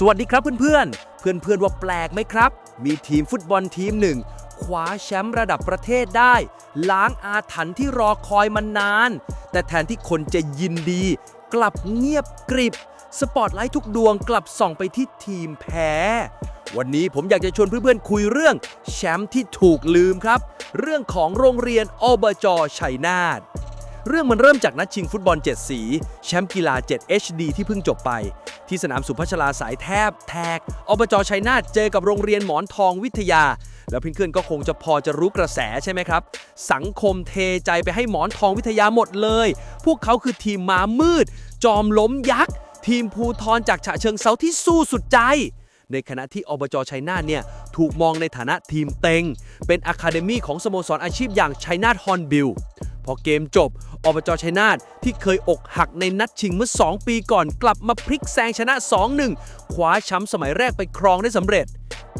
สวัสดีครับเพื่อนๆ เพื่อนๆว่าแปลกไหมครับ มีทีมฟุตบอลทีมหนึ่งคว้าแชมป์ระดับประเทศได้ ล้างอาถรรพ์ที่รอคอยมานาน แต่แทนที่คนจะยินดี กลับเงียบกริบ สปอตไลท์ทุกดวงกลับส่องไปที่ทีมแพ้วันนี้ผมอยากจะชวนเพื่อนๆ คุยเรื่องแชมป์ที่ถูกลืมครับ เรื่องของโรงเรียนอบจชัยนาท เรื่องมันเริ่มจากนัดชิงฟุตบอล 7 สี แชมป์กีฬา 7 HD ที่เพิ่งจบไป ที่สนามสุพัชลาสายแทบแทกอบจชัยนาทเจอกับโรงเรียนหมอนทองวิทยา แล้วเพื่อนๆก็คงจะพอจะรู้กระแสใช่ไหมครับ สังคมเทใจไปให้หมอนทองวิทยาหมดเลย พวกเขาคือทีมมามืด จอมล้มยักษ์ทีมภูทรจากฉะเชิงเซาที่สู้สุดใจ ในขณะที่อบจชัยนาทเนี่ยถูกมองในฐานะทีมเต็ง เป็นอะคาเดมี่ของสโมสรอาชีพอย่างชัยนาทฮอนบิล พอเกมจบ อบจชัยนาทที่เคยอกหักในนัดชิงเมื่อ 2 ปีก่อนกลับมาพลิกแซงชนะ 2-1 คว้าแชมป์สมัยแรกไปครองได้สำเร็จ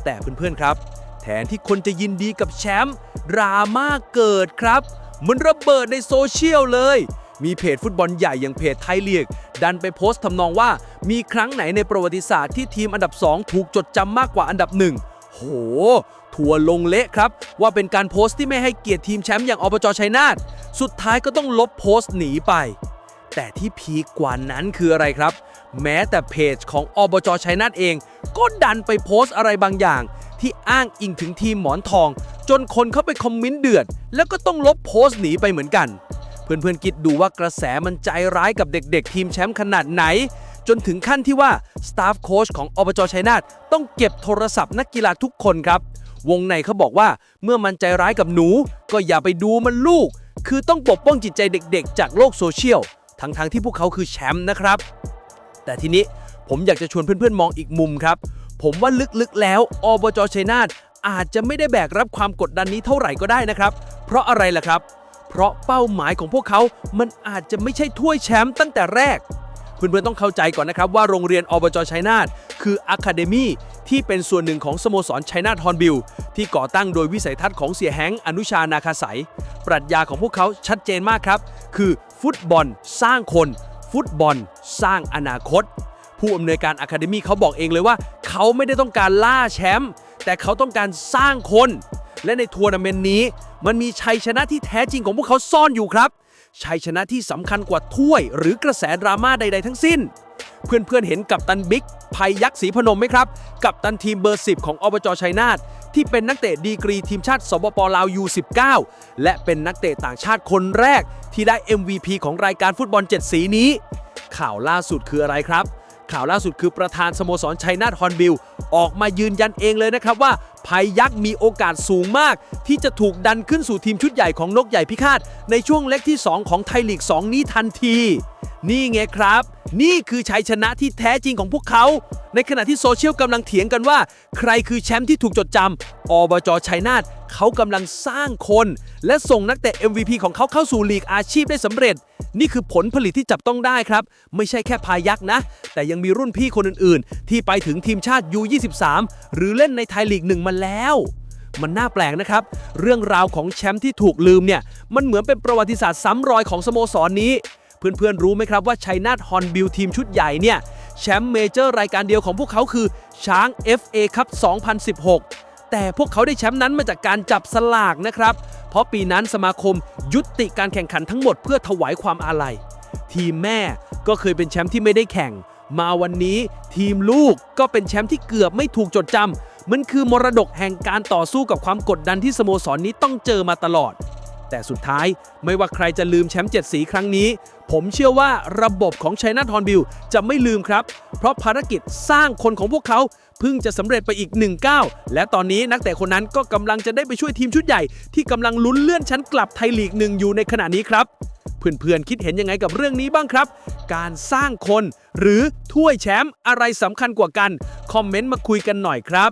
แต่เพื่อนๆครับ แทนที่คนจะยินดีกับแชมป์ดราม่าเกิดครับ มันระเบิดในโซเชียลเลยมีเพจฟุตบอลใหญ่อย่างเพจไทยเลียก ดันไปโพสต์ทำนองว่า มีครั้งไหนในประวัติศาสตร์ที่ทีมอันดับ 2 ถูกจดจำมากกว่าอันดับหนึ่ง โห ทัวลงเละครับ ว่าเป็นการโพสต์ที่ไม่ให้เกียรติทีมแชมป์อย่างอบจชัยนาทสุดท้ายก็ต้องลบโพสต์หนีไป แต่ที่พีคกว่านั้นคืออะไรครับ แม้แต่เพจของอบจชัยนาทเอง ก็ดันไปโพสต์อะไรบางอย่าง ที่อ้างอิงถึงทีมหมอนทอง จนคนเข้าไปคอมเมนต์เดือด แล้วก็ต้องลบโพสต์หนีไปเหมือนกัน เพื่อนๆคิดดูว่ากระแสมันใจร้ายกับเด็ก ๆ ทีมแชมป์ขนาดไหน จนถึงขั้นที่ว่าสตาฟโค้ชของอบจชัยนาทต้องเก็บโทรศัพท์นักกีฬาทุกคนครับ วงในเขาบอกว่าเมื่อมันใจร้ายกับหนู ก็อย่าไปดูมันลูก คือต้องปกป้องจิตใจเด็กๆ จากโลกโซเชียลทั้งๆที่พวกเขาคือแชมป์นะครับ แต่ทีนี้ผมอยากจะชวนเพื่อนๆมองอีกมุมครับ ผมว่าลึกๆแล้วอบจชัยนาทอาจจะไม่ได้แบกรับความกดดันนี้เท่าไหร่ก็ได้นะครับ เพราะอะไรล่ะครับ เพราะเป้าหมายของพวกเขา มันอาจจะไม่ใช่ถ้วยแชมป์ตั้งแต่แรก เพื่อนๆต้องเข้าใจก่อนนะครับว่าโรงเรียนอบจชัยนาทคืออะคาเดมี่ที่เป็นส่วนหนึ่งของสโมสรชัยนาทฮอนบิลที่ก่อตั้งโดยวิสัยทัศน์ของเสียแฮงอนุชานาคาสายปรัชญาของพวกเขาชัดเจนมากครับ คือฟุตบอลสร้างคน ฟุตบอลสร้างอนาคต ผู้อำนวยการอะคาเดมี่เขาบอกเองเลยว่า เขาไม่ได้ต้องการล่าแชมป์แต่เขาต้องการสร้างคน และในทัวร์นาเมนต์นี้ มันมีชัยชนะที่แท้จริงของพวกเขาซ่อนอยู่ครับ ชัยชนะที่สำคัญกว่าถ้วย หรือกระแสดราม่าใด ๆ ทั้งสิ้น เพื่อนๆเห็นกับตันบิ๊กภัยยักษ์ศรีพนมไหมครับ กับตันทีมเบอร์ 10 ของอบจชัยนาทที่เป็นนักเตะดีกรีทีมชาติสปปลาวยู19และเป็นนักเตะต่างชาติคนแรกที่ได้ MVP ของรายการฟุตบอล 7 สีนี้ ข่าวล่าสุดคืออะไรครับ ข่าวล่าสุดคือประธานสโมสรชัยนาทฮอนบิล ออกมายืนยันเองเลยนะครับว่าภัยยักษ์มีโอกาสสูงมาก ที่จะถูกดันขึ้นสู่ทีมชุดใหญ่ของนกใหญ่พิฆาตในช่วงเล็กที่ 2 ของไทยลีก 2 นี้ทันที นี่ไงครับ นี่คือชัยชนะที่แท้จริงของพวกเขา ในขณะที่โซเชียลกำลังเถียงกันว่า ใครคือแชมป์ที่ถูกจดจำอบจชัยนาทเขากำลังสร้างคน และส่งนักเตะ MVP ของเขาเข้าสู่ลีกอาชีพได้สำเร็จ นี่คือผลผลิตที่จับต้องได้ครับ ไม่ใช่แค่พายักนะ แต่ยังมีรุ่นพี่คนอื่นๆ ที่ไปถึงทีมชาติ U23 หรือเล่นในไทยลีกหนึ่งมาแล้วมันน่าแปลกนะครับ เรื่องราวของแชมป์ที่ถูกลืมเนี่ย มันเหมือนเป็นประวัติศาสตร์ซ้ำรอยของสโมสรนี้ เพื่อนๆ รู้ไหมครับว่าชัยนาทฮอนบิลทีมชุดใหญ่เนี่ย แชมป์เมเจอร์รายการเดียวของพวกเขาคือช้าง FA ครับ 2016 แต่พวกเขาได้แชมป์นั้นมาจากการจับสลากนะครับ เพราะปีนั้นสมาคมยุติการแข่งขันทั้งหมดเพื่อถวายความอาลัย ทีมแม่ก็เคยเป็นแชมป์ที่ไม่ได้แข่ง มาวันนี้ทีมลูกก็เป็นแชมป์ที่เกือบไม่ถูกจดจำมันคือมรดกแห่งการต่อสู้กับความกดดันที่สโมสรนนี้ต้องเจอมาตลอดแต่สุดท้ายไม่ว่าใครจะลืมแชมป์เจ็ดสีครั้งนี้ ผมเชื่อว่าระบบของชัยนาทอนบิลจะไม่ลืมครับ เพราะภารกิจสร้างคนของพวกเขาเพิ่งจะสำเร็จไปอีก1ก้าวและตอนนี้นักเตะคนนั้นก็กำลังจะได้ไปช่วยทีมชุดใหญ่ ที่กำลังลุ้นเลื่อนชั้นกลับไทยลีกหนึ่งอยู่ในขณะนี้ครับเพื่อนๆคิดเห็นยังไงกับเรื่องนี้บ้างครับ การสร้างคน หรือถ้วยแชมป์อะไรสำคัญกว่ากัน คอมเมนต์มาคุยกันหน่อยครับ